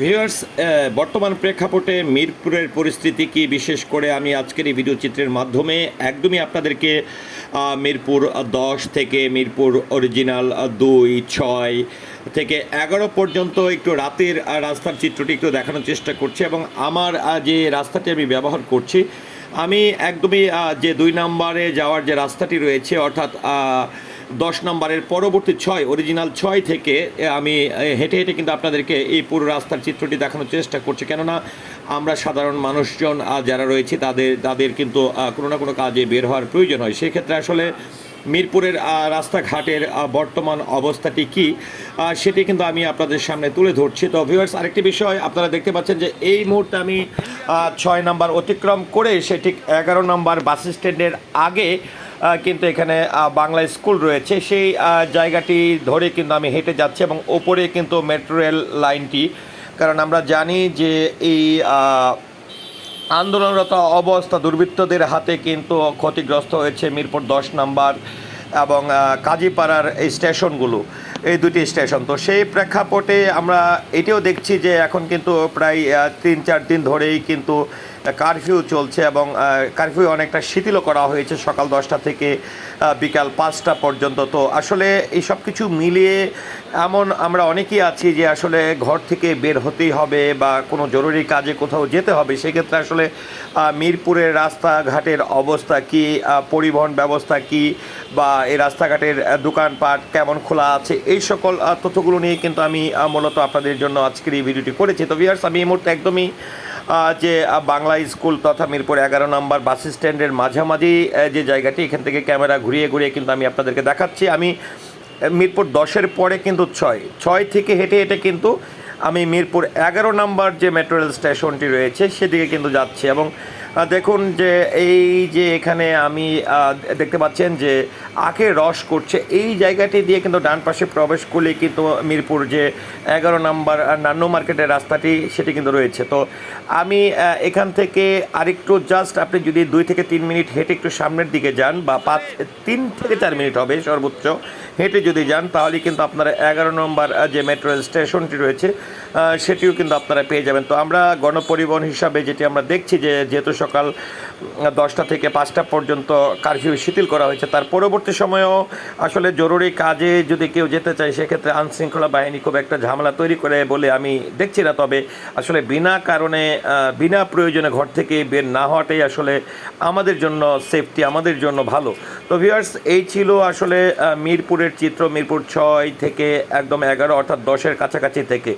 Viewers বর্তমান প্রেক্ষাপটে মিরপুরের পরিস্থিতি কি? বিশেষ করে আমি আজকের এই ভিডিও চিত্রের মাধ্যমে একদমই আপনাদেরকে মিরপুর দশ থেকে মিরপুর অরিজিনাল দুই, ছয় থেকে এগারো পর্যন্ত একটু রাতের রাস্তার চিত্রটি একটু দেখানোর চেষ্টা করছি এবং আমার যে রাস্তাটি আমি ব্যবহার করছি, আমি একদমই যে দুই নম্বরে যাওয়ার যে রাস্তাটি রয়েছে, অর্থাৎ দশ নম্বরের পরবর্তী ছয় অরিজিনাল ছয় থেকে আমি হেঁটে হেঁটে কিন্তু আপনাদেরকে এই পুরো রাস্তার চিত্রটি দেখানোর চেষ্টা করছি। কেননা আমরা সাধারণ মানুষজন যারা রয়েছে, তাদের তাদের কিন্তু কোনো না কোনো কাজে বের হওয়ার প্রয়োজন হয়। সেক্ষেত্রে আসলে মিরপুরের রাস্তাঘাটের বর্তমান অবস্থাটি কি সেটি কিন্তু আমি আপনাদের সামনে তুলে ধরছি। তো ভিউয়ার্স আরেকটি বিষয় আপনারা দেখতে পাচ্ছেন যে এই মুহূর্তে আমি ছয় নাম্বার অতিক্রম করে সে ঠিক এগারো নম্বর বাস স্ট্যান্ডের আগে কিন্তু এখানে বাংলা স্কুল রয়েছে। সেই জায়গাটি ধরে কিন্তু আমি হেঁটে যাচ্ছি এবং ওপরে কিন্তু মেট্রো রেল লাইনটি। কারণ আমরা জানি যে এই আন্দোলনরত অবস্থা দুর্বৃত্তদের হাতে কিন্তু ক্ষতিগ্রস্ত হয়েছে মিরপুর দশ নাম্বার এবং কাজীপাড়ার এই স্টেশনগুলো, এই দুটি স্টেশন। তো সেই প্রেক্ষাপটে আমরা এটিও দেখছি যে এখন কিন্তু প্রায় তিন, চার দিন ধরেই কিন্তু কারফিউ চলছে এবং কারফিউ অনেকটা শিথিলও করা হয়েছে সকাল দশটা থেকে বিকাল পাঁচটা পর্যন্ত। তো আসলে এই সব কিছু মিলিয়ে এমন আমরা অনেকেই আছি যে আসলে ঘর থেকে বের হতেই হবে বা কোনো জরুরি কাজে কোথাও যেতে হবে। সেক্ষেত্রে আসলে মিরপুরের রাস্তাঘাটের অবস্থা কি পরিবহন ব্যবস্থা কি বা এই রাস্তাঘাটের দোকানপাট কেমন খোলা আছে, এই সকল তথ্যগুলো নিয়ে কিন্তু আমি মূলত আপনাদের জন্য আজকের এই ভিডিওটি করেছি। তো ভিউয়ার্স আমি এই মুহূর্তে একদমই যে বাংলা স্কুল তথা মিরপুর এগারো নম্বর বাস স্ট্যান্ডের মাঝামাঝি যে জায়গাটি, এখান থেকে ক্যামেরা ঘুরিয়ে ঘুরিয়ে কিন্তু আমি আপনাদেরকে দেখাচ্ছি। আমি মিরপুর দশের পরে কিন্তু ছয় ছয় থেকে হেঁটে হেঁটে কিন্তু আমি মিরপুর এগারো নম্বর যে মেট্রো রেল স্টেশনটি রয়েছে, সেদিকে কিন্তু যাচ্ছি এবং দেখুন যে এই যে এখানে আমি দেখতে পাচ্ছেন যে আখের রস করছে। এই জায়গাটি দিয়ে কিন্তু ডান পাশে প্রবেশ করলে কিন্তু মিরপুর যে এগারো নম্বর নান্ন মার্কেটের রাস্তাটি, সেটি কিন্তু রয়েছে। তো আমি এখান থেকে আরেকটু জাস্ট আপনি যদি দুই থেকে তিন মিনিট হেঁটে একটু সামনের দিকে যান বা পাঁচ, তিন থেকে চার মিনিট হবে সর্বোচ্চ হেঁটে যদি যান, তাহলে কিন্তু আপনারা এগারো নম্বর যে মেট্রো স্টেশনটি রয়েছে সেটিও কিন্তু আপনারা পেয়ে যাবেন। তো আমরা গণপরিবহন হিসাবে যেটি আমরা দেখছি যে যেহেতু সকাল দশটা থেকে পাঁচটা পর্যন্ত কারফিউ শিথিল করা হয়েছে। তার পরবর্তী সময়েও আসলে জরুরি কাজে যদি কেউ যেতে চায়, সেক্ষেত্রে আইনশৃঙ্খলা বাহিনী খুব একটা ঝামেলা তৈরি করে বলে আমি দেখছি না। তবে আসলে বিনা কারণে বিনা প্রয়োজনে ঘর থেকে বের না হওয়াটাই আসলে আমাদের জন্য সেফটি আমাদের জন্য ভালো। তো ভিউয়ার্স এই ছিল আসলে মিরপুরের চিত্র, মিরপুর ছয় থেকে একদম এগারো, অর্থাৎ দশের কাছাকাছি থেকে।